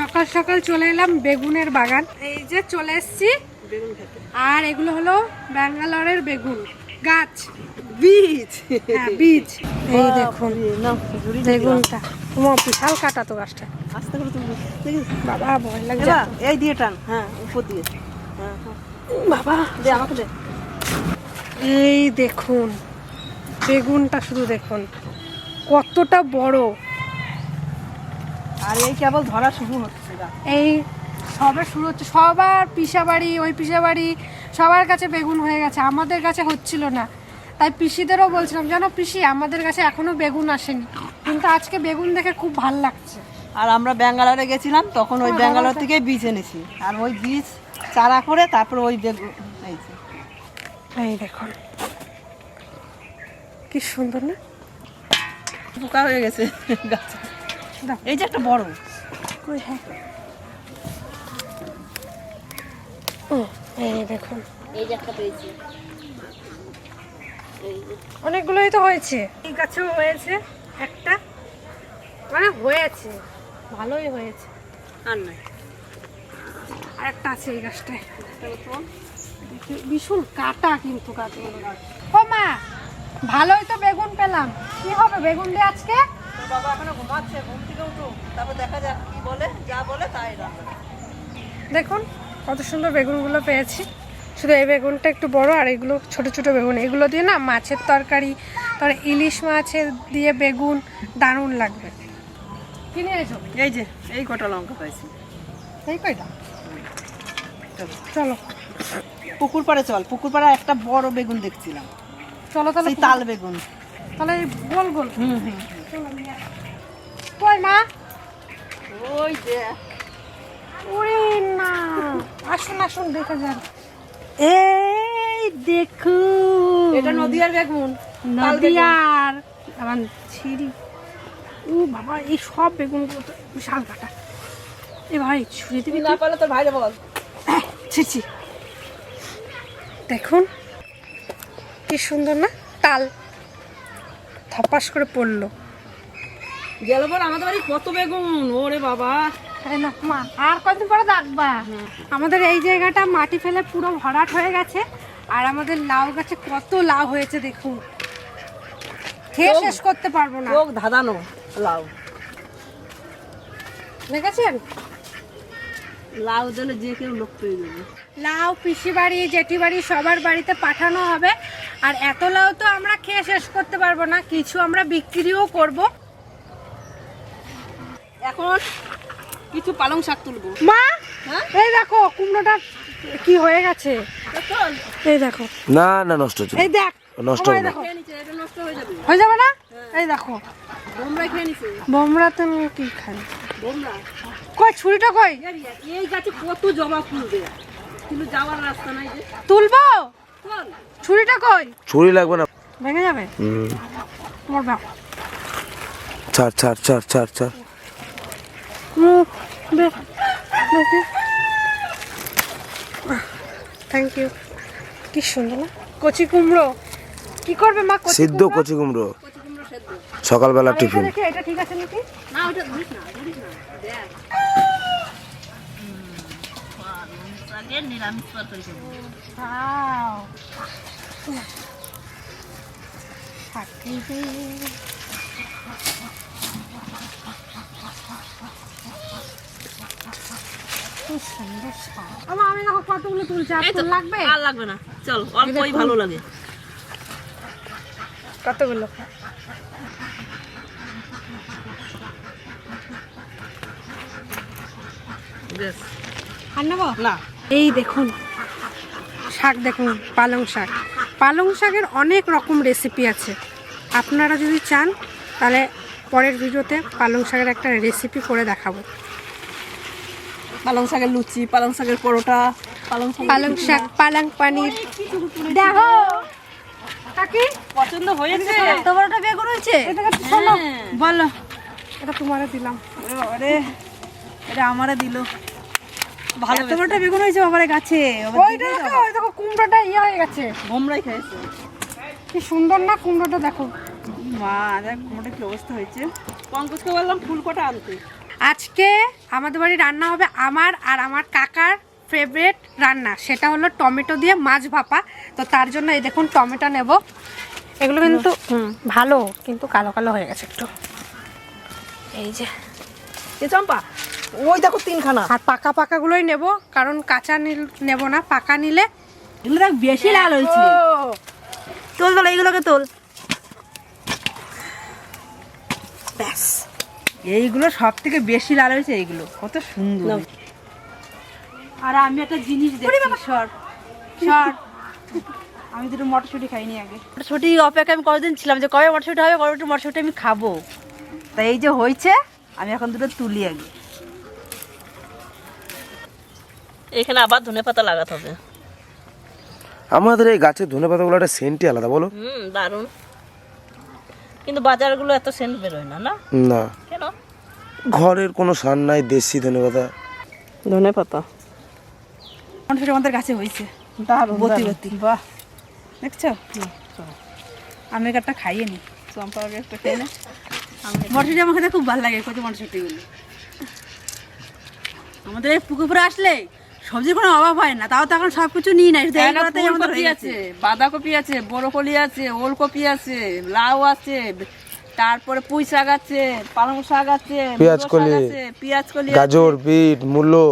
সকাল সকাল চলে এলাম বেগুনের বাগান। এই যে চলে এসেছি। বেগুন আর এগুলো হলো ব্যাঙ্গালোরের বেগুন। গাছ। বীজ। হ্যাঁ বীজ। এই দেখুন বেগুনটা। তোমার বিশাল কাটা তো গাছটা। আস্তে করে তুমি বাবা ভয় এবার এই দিয়ে টান। হ্যাঁ উপর দিয়ে। হ্যাঁ হ্যাঁ। বাবা দে আমাকে দে। এই দেখুন বেগুনটা শুধু দেখুন। কতটা বড়। আর এই কেবল ধরা শুরু হচ্ছে এই সবে শুরু হচ্ছে। সবার পিসা বাড়ি ওই পিসা বাড়ি সবার কাছে বেগুন হয়ে গেছে। আমাদের কাছে হচ্ছিল না। তাই পিসিদেরও বলছিলাম জানো পিসি আমাদের কাছে এখনও বেগুন আসেনি। কিন্তু আজকে বেগুন দেখে খুব ভালো লাগছে। আর আমরা ব্যাঙ্গালোরে গেছিলাম তখন ওই ব্যাঙ্গালোর থেকে। বীজ এনেছি। আর ওই বীজ চারা করে তারপর ওই বেগুন এই দেখুন। কি সুন্দর না? পোকা হয়ে গেছে গাছে। এই যে একটা বড়। কই হ্যাঁ। ও, এই দেখুন। এই যে একটা পেয়েছি। অনেকগুলোই তো হয়েছে। এই গাছেও হয়েছে একটা। মানে হয়েছে। ভালোই হয়েছে। আর নাই। আর একটা আছে এই গাছটায়। ভীষণ কাটা কিন্তু গাছগুলো। ও মা ভালোই তো বেগুন পেলাম। কি হবে বেগুন দিয়ে আজকে? বাবা এখনও ঘুমাচ্ছে ঘুম থেকে উঠো। তারপর দেখা যাক কি বলে যা বলে তাই রান্না দেখুন কত সুন্দর বেগুনগুলো পেয়েছি। শুধু এই বেগুনটা একটু বড় আর এগুলো ছোট ছোট বেগুন। এগুলো দিয়ে না মাছের তরকারি তারপরে ইলিশ মাছের দিয়ে বেগুন দারুণ লাগবে। কিনে এসো? এই যে এই কটা লঙ্কা পাইছি। এই কয়টা? চলো। চলো। পুকুর পাড়ে চল পুকুর পাড়ে একটা বড় বেগুন দেখছিলাম। চলো তাহলে তাল বেগুন। তাহলে এই গোল গোল। হুম হুম। কই মা? ওই যে। ওরে না। আসুন আসুন দেখে যান। এই দেখুন। এটা নদীয়ার বেগুন। নদিয়ার। আবার ছিড়ি ও বাবা এই সব বেগুনগুলো তো বিশাল কাটা। এ ভাই ছুরি দিবি না পারলে তোর ভাইরে বল। ছিছি দেখুন কি সুন্দর না? তাল। থপাস করে পড়ল। গেল পর আমাদের বাড়ি কত বেগুন? ওরে বাবা। মা আর কদিন পরে ডাকবা? আমাদের এই জায়গাটা মাটি ফেলে পুরো ভরাট হয়ে গেছে আর আমাদের লাউ গাছে কত লাউ হয়েছে দেখুন। খেয়ে শেষ করতে পারব না। চোখ ধাঁধানো লাউ। দেখেছেন? লাউ দিলে যে কেউ লোক পেয়ে যাবে। লাউ পিসি বাড়ি জেঠি বাড়ি সবার বাড়িতে পাঠানো হবে আর এত লাউ তো আমরা খেয়ে শেষ করতে পারব না কিছু আমরা বিক্রিও করব। এখন কিছু পালং শাক তুলবো। মা? হ্যাঁ? এই দেখো কুমড়োটা কি হয়ে গেছে? এই দেখো। না না নষ্ট হচ্ছে। এই দেখ নষ্ট হবে না। দেখো। খেয়ে নিচ্ছে এটা নষ্ট হয়ে যাবে। হয়ে যাবে না? এই দেখো। বোমরা খেয়ে নিছে। বোমরা তো কি খান বোমরা। কই ছুরিটা কই? এই গাছে কত জবা ফুল দেয় কিন্তু যাওয়ার রাস্তা নাই যে। তুলবো? ছুরিটা কই? ছুরি লাগবে না। ভেঙে যাবে? হুম। তোমার বাপ ছাড় ছাড় ছাড় ছাড় ছাড়। থ্যাংক ইউ কি সুন্দর না? কচি কুমড়ো। কি করবে মা সিদ্ধ কচি কুমড়ো। সকালবেলা টিফিন। এটা ঠিক আছে নাকি? না ওটা না না দেখ নিরামিষ তরকারি Wow. Sakiti. কি সুন্দর। আমা, আমি দেখো কতগুলো তুলছি আর ফুল লাগবে? আর লাগবে না। চল অল্পই ভালো লাগে। কতগুলো? বেশ। আর নেব? না। এই দেখুন শাক দেখুন পালং শাক। পালং শাকের অনেক রকম রেসিপি আছে। আপনারা যদি চান তাহলে পরের ভিডিওতে পালং শাকের একটা রেসিপি করে দেখাবো। পালং শাকের লুচি পালং শাকের পরোটা পালং শাক পালং শাক পালং পানির। দেখো। কাকি পছন্দ হয়েছে? এত বড়টা হয়েছে? এটা শোনো বলো। এটা তোমারে দিলাম। আরে এটা আমারে দিল। ভালো এত বড়টা বেগুন হয়েছে বাবারে গাছে। ওইটা দেখো ওই দেখো কুমড়োটা ইয়ে হয়ে গেছে। বোমরাই খাইছে কি সুন্দর না কুমড়োটা দেখো। মা দেখ মোটা কি অবস্থা হয়েছে। পঙ্কজকে বললাম ফুল কটা আনতে। আজকে আমাদের বাড়ি রান্না হবে আমার আর আমার কাকার ফেভারিট রান্না। সেটা হলো টমেটো দিয়ে মাছ ভাপা। তো তার জন্য এই দেখুন টমেটো নেব। এগুলো কিন্তু ভালো কিন্তু কালো কালো হয়ে গেছে একটু। এই যে। এ চম্পা ওই দেখো তিনখানা। আর পাকা পাকাগুলোই নেব কারণ কাঁচা নিল নেব না পাকা নিলে এগুলো দেখ বেশি লাল হয়েছে। তোল তোল এইগুলোকে তোল। ব্যাস। এইগুলো সব থেকে বেশি লাল হয়েছে এইগুলো। কত সুন্দর। আর আমি একটা জিনিস সর সর। আমি দুটো মটরশুঁটি খাইনি আগে। মটরশুঁটি অপেক্ষা আমি কতদিন ছিলাম যে কবে মটরশুঁটি হবে কবে মটরশুঁটি আমি খাব। তাই এই যে হয়েছে আমি এখন দুটো তুলি আগে। এখানে আবার ধনে পাতা লাগাতে হবে। আমাদের এই গাছের ধনে পাতাগুলো একটা সেন্টই আলাদা বলো? হুম দারুণ। কিন্তু বাজারগুলো এত সেন্ট বেরোয় না না? না। ঘরের কোনো সার নাই দেশি ধনে পাতা ধনে পাতা আমাদের গাছে হয়েছে। দারুণ বতি বতি। বাহ। দেখছ? আমি একটা খাইয়ে নি। চম্পা একটা খেয়ে নে। মটরশুঁটি আমার খেতে খুব ভালো লাগে কচি মটরশুঁটিগুলো আমাদের এই পুকুরে আসলে সবজির কোনো অভাব হয় না তাও তো এখন সব কিছু নিই নাই আমাদের বাঁধাকপি আছে বড়কলি আছে ওলকপি আছে লাউ আছে তারপরে পুঁই শাক আছে পালং শাক আছে পেঁয়াজ কলি, আছে, পেঁয়াজ কলি গাজর বিট মূলো।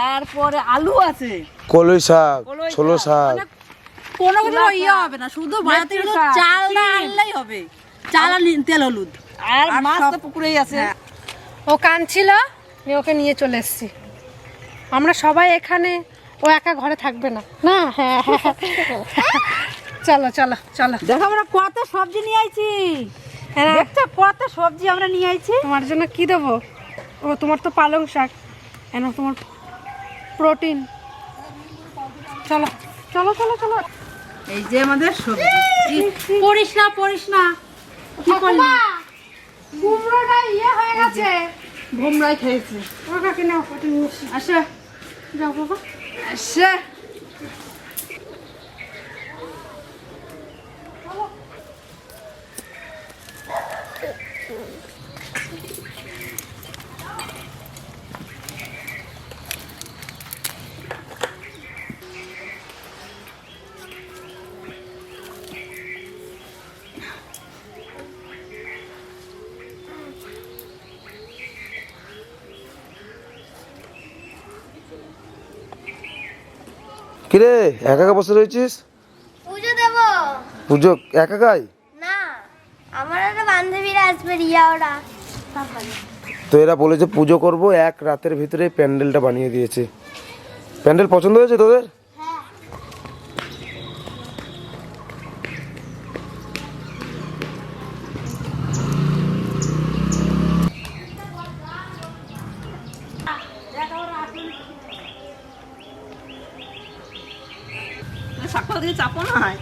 তারপরে আলু আছে। কলই শাক ছোলো শাক, শাক। কোনো কিছু ইয়ে হবে না শুধু বাড়িতে শুধু চাল না আনলেই হবে। চাল আর তেল হলুদ। আর মাছ তো পুকুরেই আছে। ও কাঁদছিল আমি ওকে নিয়ে চলে এসেছি। আমরা সবাই এখানে ও একা ঘরে থাকবে না। না হ্যাঁ হ্যাঁ, হ্যাঁ। চলো চলো চলো। দেখো আমরা কত সবজি নিয়ে আইছি। হ্যাঁ। দেখছ কত সবজি আমরা নিয়ে আইছি। তোমার জন্য কি দেবো? ও তোমার তো পালং শাক। এন তোমার প্রোটিন। চলো চলো চলো চলো। এই যে আমাদের সবজি। পড়িস না পড়িস না। কি করলি? কুমড়োটা ইয়ে হয়ে গেছে। ভোমরাই খেয়েছে। ও কাকি নাও ওটা নিয়ে এসি। যাও বাবা। আসা। কিরে একা একা বসে রয়েছিস? পুজো দেব। পুজো একা একাই না আমার একটা বান্ধবীরা আসবে রিয়া ওরা। তো এরা বলেছে পুজো করব এক রাতের ভিতরে প্যান্ডেলটা বানিয়ে দিয়েছে। প্যান্ডেল পছন্দ হয়েছে তোদের সকাল থেকে চাপো না হয়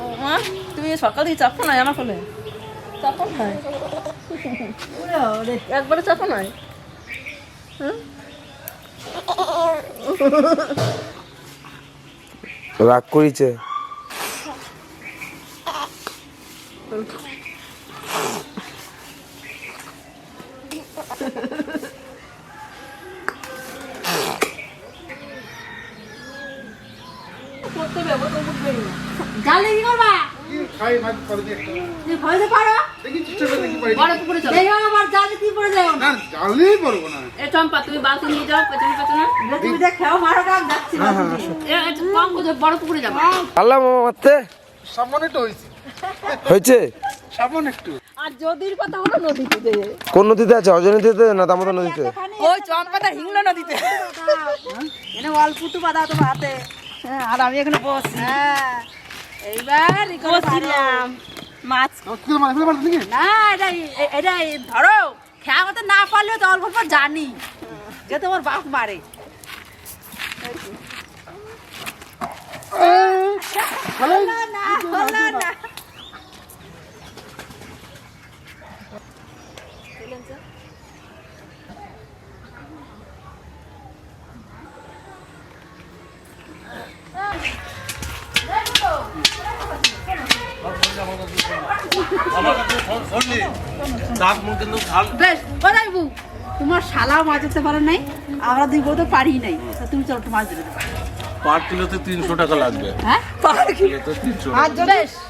ও মা, তুমি নাই আমার কোলে চাপো নাই? একবারে চাপো নাই? রাগ করিছে? জালে কি করবা? তুমি খাইতে পারো? বড় পুকুরে চলো। দেখো আমার জালে কি পড়ে যাও না জানলেই পারব না। এ চম্পা তুমি বালতি নিয়ে যাও পেছনে পেছনে। তুমি দেখ মারো কাম যাচ্ছি এ, এ, কম করে বড় পুকুরে যাব। আল্লাহ মামা মারতে? সামনে একটু হয়েছে। হয়েছে? সামনে একটু। আর যদির কথা হলো নদীতে কোন নদীতে আছে? অজয় নদীতে না দামোদর নদীতে? ওই চম্পাটা হিংলো নদীতে। এনে অল্পুটু বাঁধা তোমার হাতে। হ্যাঁ, আর আমি এখানে বস হ্যাঁ। এইবার ই করে পারো। বসছিলাম মাছ না এটা এটা ধরো খেয়া করতে না পারলেও তো অল্প অল্প জানি যে তোমার বাপ মারে। হলো না তোমার শালাও মাছ ধরতে পারো নাই আমরা দুই বউ তো পারি নাই তুমি চলো একটু মাছ ধরে পার কিলোতে তিনশো টাকা লাগবে। হ্যাঁ? কিলোতে তিনশো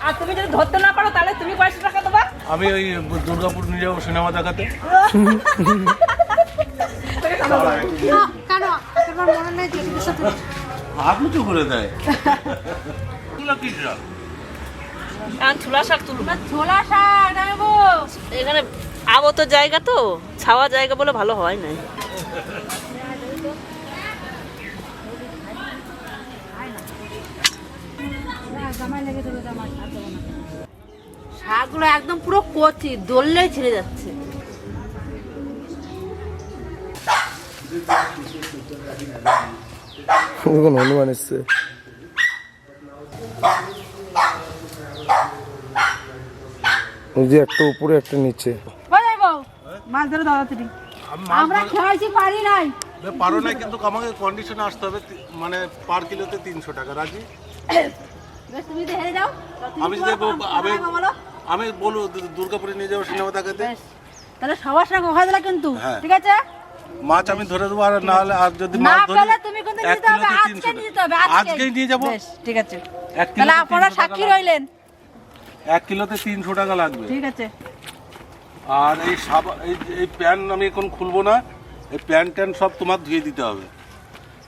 আর তুমি যদি ধরতে না পারো তাহলে তুমি কয়শো টাকা দেবা। আমি ওই দুর্গাপুর নিয়ে যাব সিনেমা দেখাতে। হাত উঁচু করে দেয়। কি ছোলা শাক তুলবো। ছোলা শাক নেব এখানে আবত জায়গা তো ছাওয়া জায়গা বলে ভালো হয় নাই। শাকগুলো একদম পুরো কচি দললেই ছিঁড়ে যাচ্ছে। হনুমান এসছে? ওই যে একটা উপরে একটা নিচে। মাছ ধরে দাদা তুমি আমি আমরা ধরে- পারি নাই। পারো না কিন্তু আমাকে কন্ডিশনে আসতে হবে মানে পার কিলোতে তিনশো টাকা রাজি? তুমি হেরে যাও। আমি যদি আমি আমি বলব দুর্গাপুরে নিয়ে যাব সিনেমা দেখাতে। তাহলে সবার সঙ্গে ওখানে দিলা কিন্তু হ্যাঁ। ঠিক আছে? মাছ আমি ধরে দেবো আর না হলে আর যদি মাছ ধরি তুমি কিন্তু এক নিতে হবে আজকে তিনশো নিতে হবে আজকেই। নিয়ে যাব? ঠিক আছে। তাহলে আপনারা সাক্ষী রইলেন। এক কিলোতে তিনশো টাকা লাগবে। ঠিক আছে। আর এই সাবা এই এই প্যান আমি এখন খুলবো না এই প্যান ট্যান সব তোমার ধুয়ে দিতে হবে।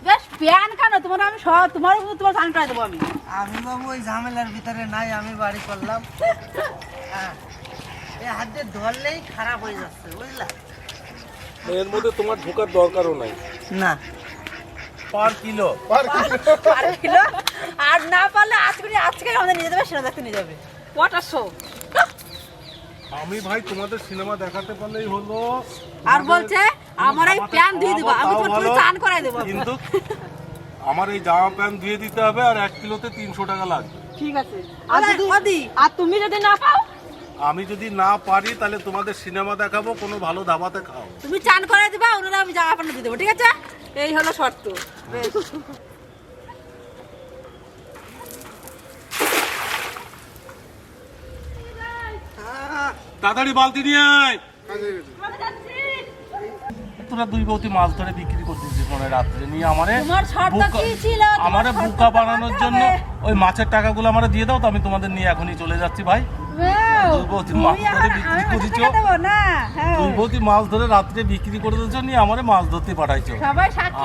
বেশ প্যান কেন? তোমার আমি সব তোমার উপর তোমার স্নান করে দেবো আমি। আমি বাবু ওই ঝামেলার ভিতরে নাই আমি বাড়ি করলাম। হ্যাঁ এই হাত দিয়ে ধরলেই খারাপ হয়ে যাচ্ছে বুঝলা? এর মধ্যে তোমার ঢোকার দরকারও নাই। না। Per kilo. Per kilo? আর না পারলে আজকে আজকে আমাদের নিয়ে যাবে সেটা দেখতে নিয়ে যাবে। ওয়াটার শো আমি ভাই তোমাদের সিনেমা দেখাতে পারলেই হলো। আর বলছে আমার এই প্যান দিয়ে দেবো আমি তোমার চান করাই দেবো। কিন্তু আমার এই জামা প্যান্ট ধুয়ে দিতে হবে আর এক কিলোতে তিনশো টাকা লাগবে। ঠিক আছে। আর যদি আর তুমি যদি না পাও? আমি যদি না পারি তাহলে তোমাদের সিনেমা দেখাবো কোনো ভালো ধাবাতে খাও। তুমি চান করাই দিবা ওনারা আমি জামা প্যান্ট দিয়ে দেবো ঠিক আছে? এই হলো শর্ত। তাড়াতাড়ি বালতি নিয়ে আয়। তোরা দুই বৌতি মাছ ধরে বিক্রি করতেছিস মনে রাত্রে। নিয়ে আমারে আমারে বুকা বানানোর জন্য ওই মাছের টাকাগুলো আমারে দিয়ে দাও তো আমি তোমাদের নিয়ে এখনই চলে যাচ্ছি ভাই। দুই বৌতি মাছ ধরে বিক্রি করেছ। দেবো? না হ্যাঁ। দুই বৌতি মাছ ধরে রাত্রে বিক্রি করে দিয়েছ নিয়ে আমারে মাছ ধরতে পাঠাইছো।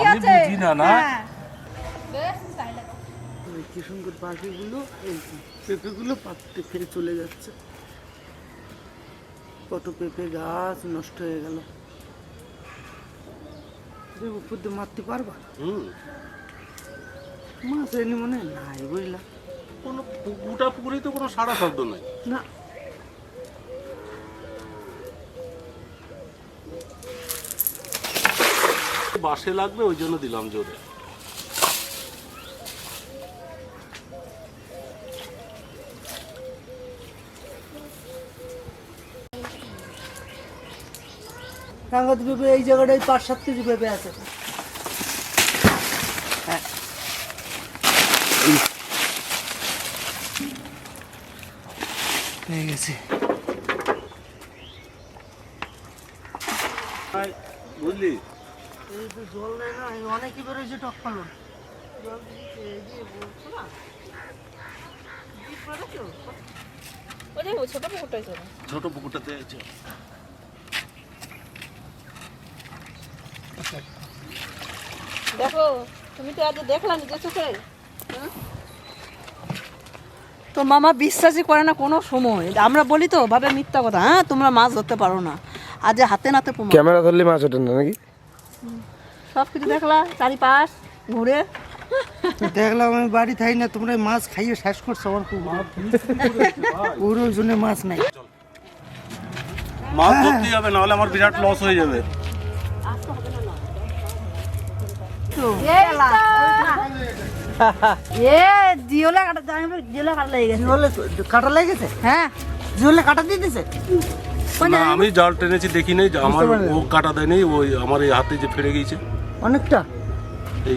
আমি বুঝি না, না? হ্যাঁ। কি সুন্দর পাখিগুলো পেঁপেগুলো পাকতে ফেরে চলে যাচ্ছে। কত পেঁপে গাছ নষ্ট হয়ে গেল। উপর দিয়ে মারতে পারবা? মাছ এনে মনে নাই বুঝলা। কোনো পুকুরটা পুকুরেই তো কোনো সারা শব্দ নাই। না। বাসে লাগবে ওই জন্য দিলাম জোরে। রাঙ্গাত পেঁপে এই জায়গাটায় পাঁচ সাত কেজি পেঁপে আছে। হয়ে। গেছে। বুঝলি? এই তো জল নেই না বেরোয়েছে টক পালন। ছোট পুকুরটাই চলো ছোট পুকুরটাতে আছে দেখো তুমি তো আজ দেখলা নিজের চোখে? তো মামা বিশ্বাসই করে না কোনো সময়। আমরা বলি তো ভাবে মিথ্যা কথা। হ্যাঁ তোমরা মাছ ধরতে পারো না। আজ হাতে নাতে ক্যামেরা ধরলে মাছ ওঠে না নাকি? সব কিছু দেখলা চারিপাশ ঘুরে। দেখলাম আমি বাড়ি থাই না তোমরা মাছ খাইয়ে শেষ করছ আমার খুব। ওর ওই জন্য মাছ নাই। মাছ ধরতেই হবে নাহলে আমার বিরাট লস হয়ে যাবে। এ জিওলা কাটা আমি জিওলা কাটা লেগে গেছে। জিওলে কাটা লেগেছে? হ্যাঁ। জিওলে কাটা দিয়ে দিছে? না আমি জাল টেনেছি দেখি নেই আমার ও কাটা দেয়নি ওই আমার এই হাতে যে ফেড়ে গিয়েছে। অনেকটা? এই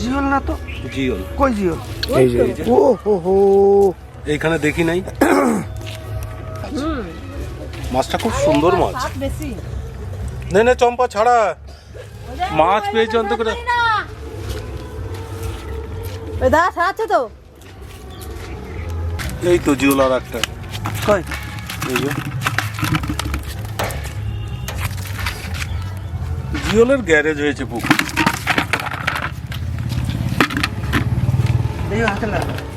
জিওল না তো? জিওল। কই জিওল? এই যে ও হো হো। এইখানে দেখি নাই। মাছটা খুব সুন্দর মাছ। বেশি। নে নে চম্পা ছাড়া। মাছ পেয়েছে অন্ত করে। দাদা ছাড়াচ্ছে তো। এই তো জিওলার একটা। কই? এই যে। জিওলের গ্যারেজ হয়েছে পুকুর।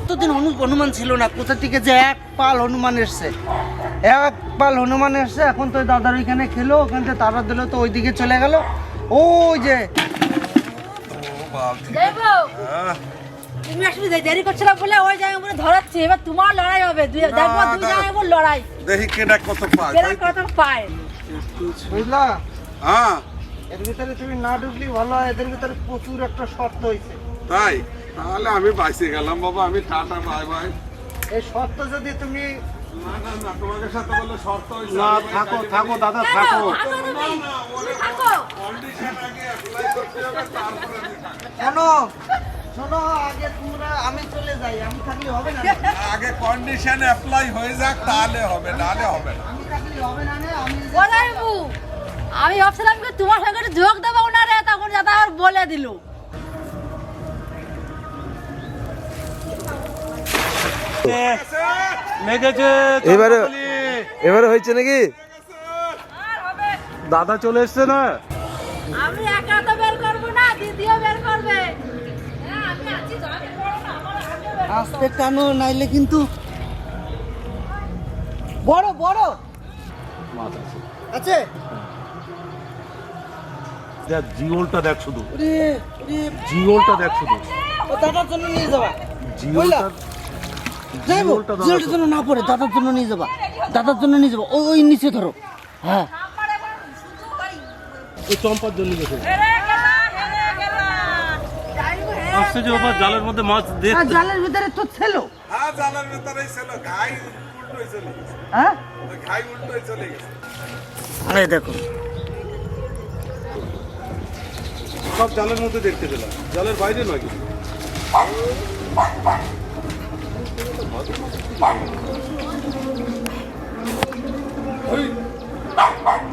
এতদিন হনু- হনুমান ছিল না কোথা থেকে যে এক পাল হনুমান এসছে। এক পাল হনুমান এসছে এখন তো দাদার ওইখানে খেলো ওখান থেকে তারা দিল তো ওইদিকে চলে গেল। ওই যে। তুমি আসলে দেরি করছিল বলে ওই জায়গায় বলে ধরাচ্ছি এবার তোমার লড়াই হবে। দুই- দেখব দুই জায়গায় বলে লড়াই। দেখি কেটা কত পায় কেরা কত পায়। বুঝলা? হ্যাঁ। এর ভিতরে তুমি না ঢুকলেই ভালো হয় এদের ভিতরে প্রচুর একটা শর্ত হয়েছে তাই? তাহলে আমি বাইসে গেলাম বাবা আমি টাটা বাই বাই। এই শর্ত যদি তুমি না না না তোমাকে সাথে বলে শর্ত হইছে না থাকো থাকো দাদা থাকো শোনো শোনো আগে তোমরা আমি চলে যাই আমি থাকলে হবে না? আগে কন্ডিশন অ্যাপ্লাই হয়ে যাক তাহলে হবে নালে হবে না। আমি থাকলে হবে না আমি যে- আমি ভাবছিলাম কি তোমার সঙ্গে যোগ দেবো ওনারে তখন দাদা আবার বলে দিল। লেগেছে এবারে এবারে হয়েছে নাকি? দাদা চলে এসছে না? আমি একা তো বের করব না দিদিও বের করবে। হ্যাঁ, আমি আছি তো, আমি বড় না, আমার আগে বের আস্তে টানো নাইলে কিন্তু বড় বড়। আছে। দেখ জিওলটা দেখ শুধু। জিওলটা দেখ শুধু। ও দাদার জন্য নিয়ে যাবা। জিওলটা যাইবো? জিওলটা দাদা জন্য না পড়ে দাদার জন্য নিয়ে যাবা। দাদার জন্য নিয়ে যাবা। ওই ওই নিচে ধরো। হ্যাঁ। ওই চম্পার জন্য গেছে জালের মধ্যে মাছ দেখ জালের ভিতরে তো ছিল। হ্যাঁ জালের ভিতরে ছিল। ঘাই উল্টো চলে গেছে। হ্যাঁ? ঘাই উল্টো চলে গেছে। এই দেখো। সব জালের মধ্যে দেখতে পেলাম। জালের বাইরে নয়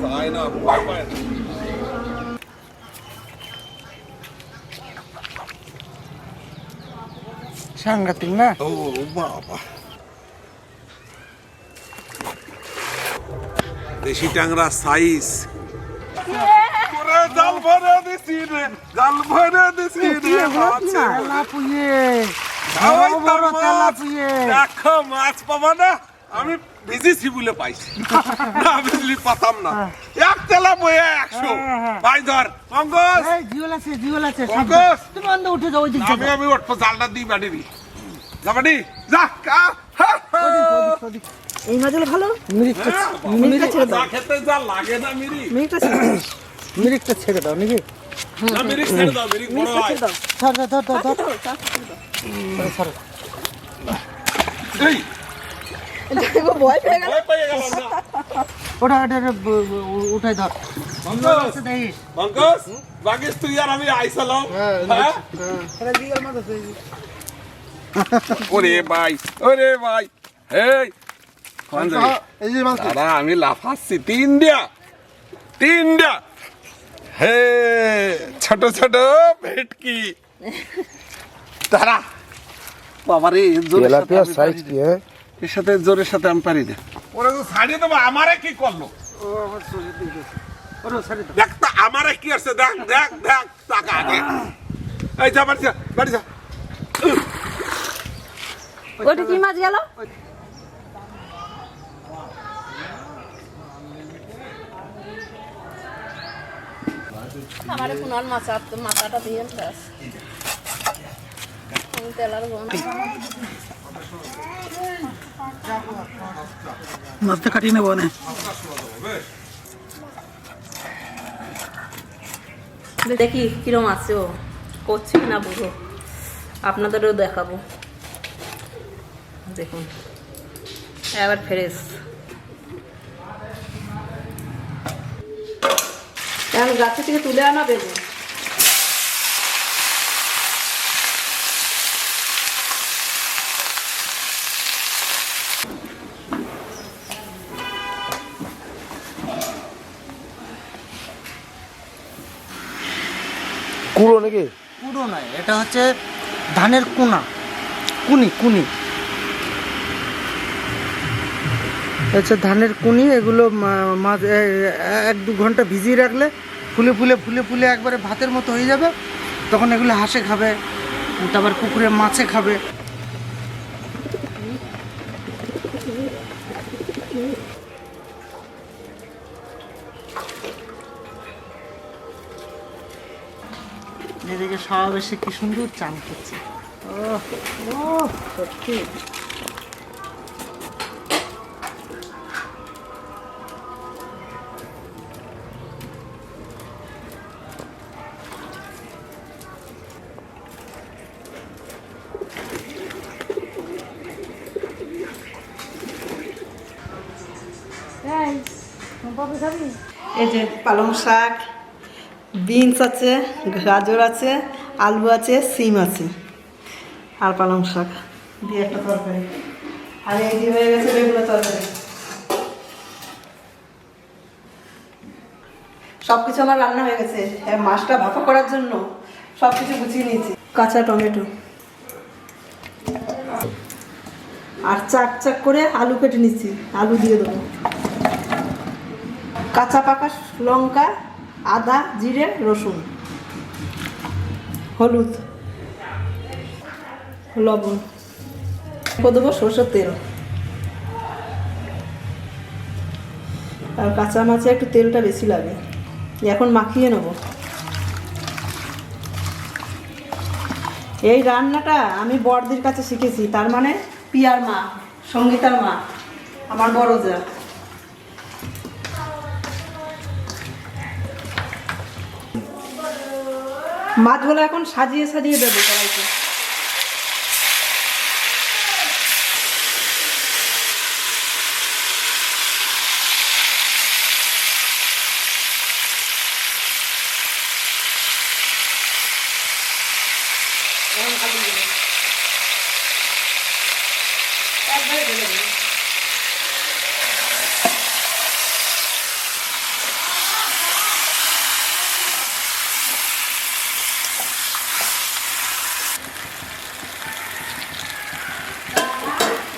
তাই না। সাংঘাতিক না? ও বাবা। দেশি ট্যাংরা সাইজ জাল ভরে দিছি রে জাল ভরে দিছি রে মাছে দেখো পাবা না। আমি ভিজেছি বলে পাইছি। না বুঝলি পাতাম না। এক তেলা বয়ে একশো। ভাই ধর। পঙ্কজ। এই জিওল আছে জিওল আছে পঙ্কজ। তুমি অন্ধ উঠে যাও ওই আমি আমি উঠবো জালটা দিই বাড়ি দিই যাবানি যা কা। এই মাছগুলো ভালো? মিরিকটা ছেড়ে দাও খেতে যা লাগে না মিরি মিনিটটা ছেড়ে দাও মিরিকটা ছেড়ে দাও নাকি? না ছেড়ে দাও বড় হয়। ধর ধর ধর ধর। উঠাই তুই আমি হ্যাঁ ওরে ওরে আমি লাফাচ্ছি তিন দিয়া তিন দিয়া হে ছোট ছোট ভেটকি তারা বাবারে জোরের সাথে তেলাপিয়া আমি সাইজ পারি কি না। হ্যাঁ? এর সাথে জোরের সাথে আমি পারি না ওরা তো ছাড়িয়ে দেবো আমারে কি করল? দেখ তো আমারে কি আছে দেখ দেখ দেখ টাকা আগে। এই যা বাড়ি যা বাড়ি যা। ওইটা কি মাছ গেল? আমার পুনর মাথা মাথাটা দিয়ে ব্যাস আমি তেলার বোন মাছটা কাটিয়ে নেব দেখি কিরম আছে ও। করছে না বুঝো। আপনাদেরও দেখাবো। দেখুন। এবার ফ্রেশ। গাছে থেকে তুলে আনা বেগুন। কুড়ো নাকি? পুরো নয় এটা হচ্ছে ধানের কোনা। কুনি কুনি। হচ্ছে ধানের কুনি এগুলো এক দু ঘণ্টা ভিজিয়ে রাখলে ফুলে ফুলে ফুলে ফুলে একবারে ভাতের মতো হয়ে যাবে। তখন এগুলো হাঁসে খাবে তারপর পুকুরে মাছে খাবে। এদিকে সব এসে কি সুন্দর চান করছে। ও সত্যি। এই যে পালং শাক বিনস আছে, গাজর আছে, আলু আছে, সিম আছে। আর পালং শাক দিয়ে একটা তরকারি। আর এই দিয়ে হয়ে গেছে বেগুলো তরকারি। সব কিছু আমার রান্না হয়ে গেছে। মাছটা ভাপা করার জন্য সব কিছু গুছিয়ে নিয়েছি। কাঁচা টমেটো। আর চাক চাক করে আলু কেটে নিচ্ছি। আলু দিয়ে দেবো। কাঁচা পাকা লঙ্কা আদা, জিরে, রসুন। হলুদ। লবণ। দেবো সরষের তেল। আর কাঁচা মাছে একটু তেলটা বেশি লাগে। এখন মাখিয়ে নেব। এই রান্নাটা আমি বড়দির কাছে শিখেছি। তার মানে পিয়ার মা, সঙ্গীতার মা, আমার বড় যা মাছগুলো এখন সাজিয়ে সাজিয়ে দেবো কড়াইতে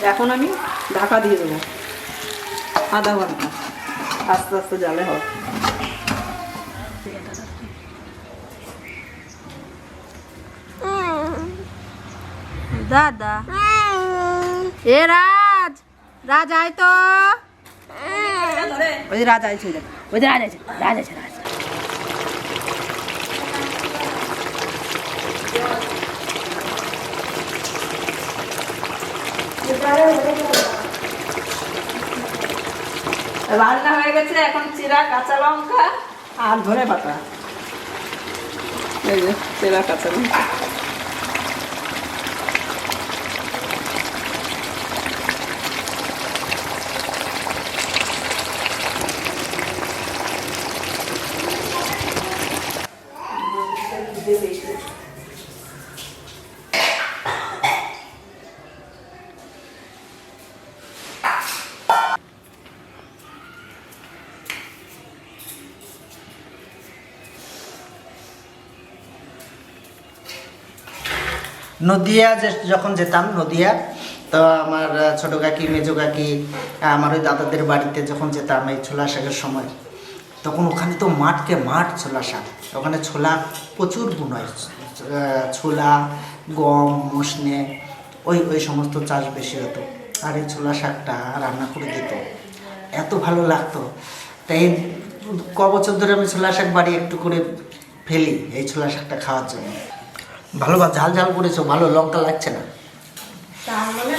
এখন আমি ঢাকা দিয়ে দেবো। আধা ঘণ্টা আস্তে আস্তে জালে হবে দাদা। এ রাজ রাজ আয় তো। ওই রাজ আইছে ওই রাজ আইছে রাজ আইছে রান্না হয়ে গেছে এখন চিরা কাঁচা লঙ্কা আর ধরে পাতা। এই যে, চিরা কাঁচা লঙ্কা। নদিয়া যে যখন যেতাম নদিয়া, তো আমার ছোট কাকি, মেজো কাকি, আমার ওই দাদাদের বাড়িতে যখন যেতাম এই ছোলা শাকের সময়, তখন ওখানে তো মাঠকে মাঠ ছোলা শাক। ওখানে ছোলা প্রচুর গুণ হয়। ছোলা, গম, মসনে, ওই ওই সমস্ত চাষ বেশি হতো। আর এই ছোলা শাকটা রান্না করে দিত। এত ভালো লাগতো। তাই ক বছর ধরে আমি ছোলা শাক বাড়ি একটু করে ফেলি, এই ছোলা শাকটা খাওয়ার জন্য। ভালো বা ঝাল ঝাল করেছ ভালো লঙ্কা লাগছে না। মানে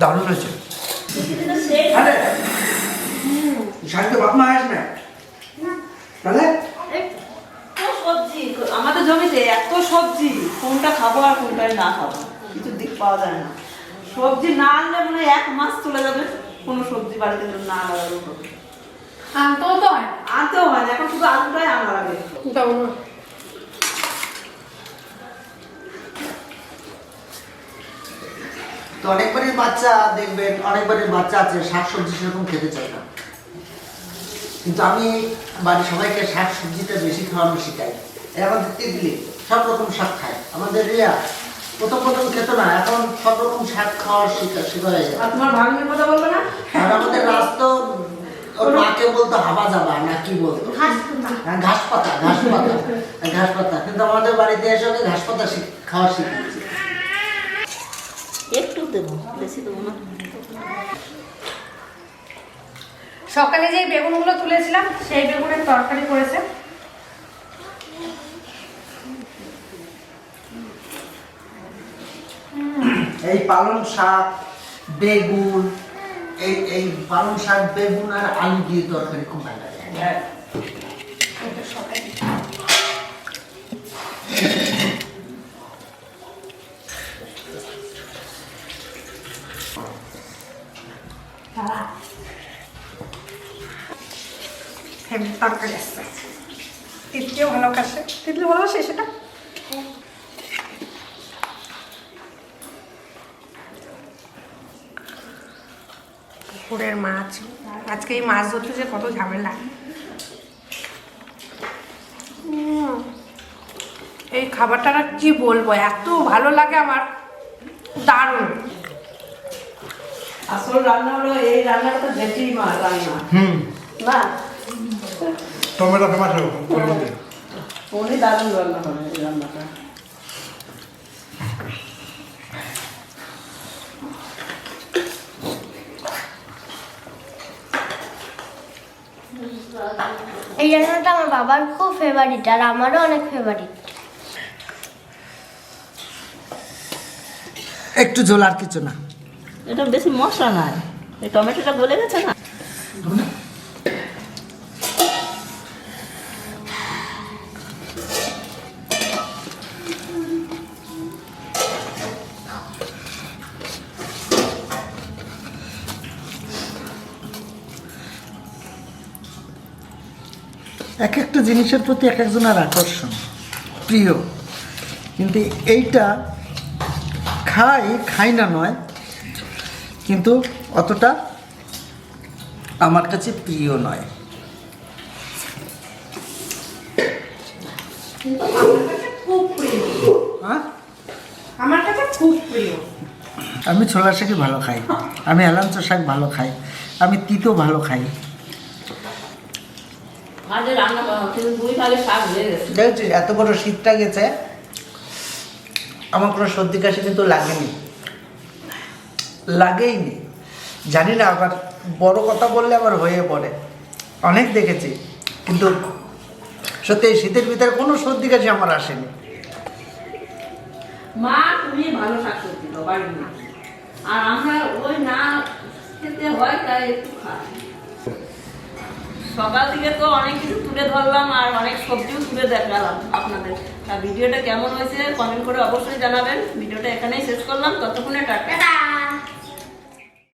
দারুণ হয়েছে। আমাদের জমিতে এত সবজি কোনটা খাব আর কোনটা না খাব কিছু দিক পাওয়া যায় না। সবজি না আনলে মনে হয় এক মাস চলে যাবে কোনো সবজি বাড়িতে না হবে। আনতেও তো হয় আনতেও হয় না এখন শুধু আলুটাই আনা লাগে যাব না। তো অনেক বাড়ির বাচ্চা দেখবেন অনেক বাড়ির বাচ্চা আছে শাকসবজি সেরকম খেতে চায় না। কিন্তু আমি বাড়ির সবাইকে শাক সবজিটা বেশি খাওয়ানো শিখাই। তিতলি সব রকম শাক খায়। আমাদের রিয়া প্রথম প্রথম খেত না এখন সব রকম শাক খাওয়ার শিখা শিখা হয়ে আর তোমার ভাগ্নের কথা বলবে না? আর আমাদের রাজ তো ওর মাকে বলতো হাবা যাবা না কি বলতো? হ্যাঁ, ঘাস পাতা ঘাস পাতা ঘাস পাতা কিন্তু আমাদের বাড়িতে এসে ওকে ঘাস পাতা খাওয়া একটু দেবো বেশি দেবো না। সকালে যে বেগুনগুলো তুলেছিলাম সেই বেগুনের তরকারি করেছে। এই পালং শাক বেগুন এই এই পালং শাক বেগুন আর আলু দিয়ে তরকারি খুব ভালো লাগে তরকারি আসছে তিতলিও ভালো কাছে তিতলি ভালোবাসে সেটা পুকুরের মাছ এই মাছ ধরতে যে কত ঝামেলা। এই খাবারটা আর কি বলব এত ভালো লাগে আমার। দারুণ। আসল রান্না হলো এই রান্নাটা তো ভেটরি মাছ রান্না না? টমেটো ফেমাস উনি দারুণ রান্না করে এই এই রান্নাটা আমার বাবার খুব ফেভারিট আর আমারও অনেক ফেভারিট একটু ঝোল আর কিছু না। এটা বেশি মশলা নাই এই টমেটোটা বলে গেছে না? জিনিসের প্রতি এক একজনের আকর্ষণ প্রিয়। কিন্তু এইটা খাই খাই না নয় কিন্তু অতটা আমার কাছে প্রিয় নয়। হ্যাঁ? আমার কাছে খুব প্রিয়। আমি ছোলা শাকই ভালো খাই আমি এলাঞ্চ শাক ভালো খাই আমি তিতো ভালো খাই। ভাজে রান্না দুই ভাগে শাক হয়ে গেছে। দেখছি এত বড় শীতটা গেছে আমার কোনো সর্দি কাশি কিন্তু লাগেনি। লাগেইনি। জানি না আবার বড় কথা বললে আবার হয়ে পড়ে। অনেক দেখেছি কিন্তু সত্যি এই শীতের ভিতরে কোনো সর্দি কাশি আমার আসেনি। মা তুমি ভালো শাক সবজি দাও বাড়ির মা আর আমরা ওই না খেতে হয় তাই একটু খাই। সকাল থেকে তো অনেক কিছু তুলে ধরলাম আর অনেক সবজিও তুলে দেখালাম আপনাদের। তা ভিডিওটা কেমন হয়েছে কমেন্ট করে অবশ্যই জানাবেন। ভিডিওটা এখানেই শেষ করলাম। ততক্ষণে টাটা।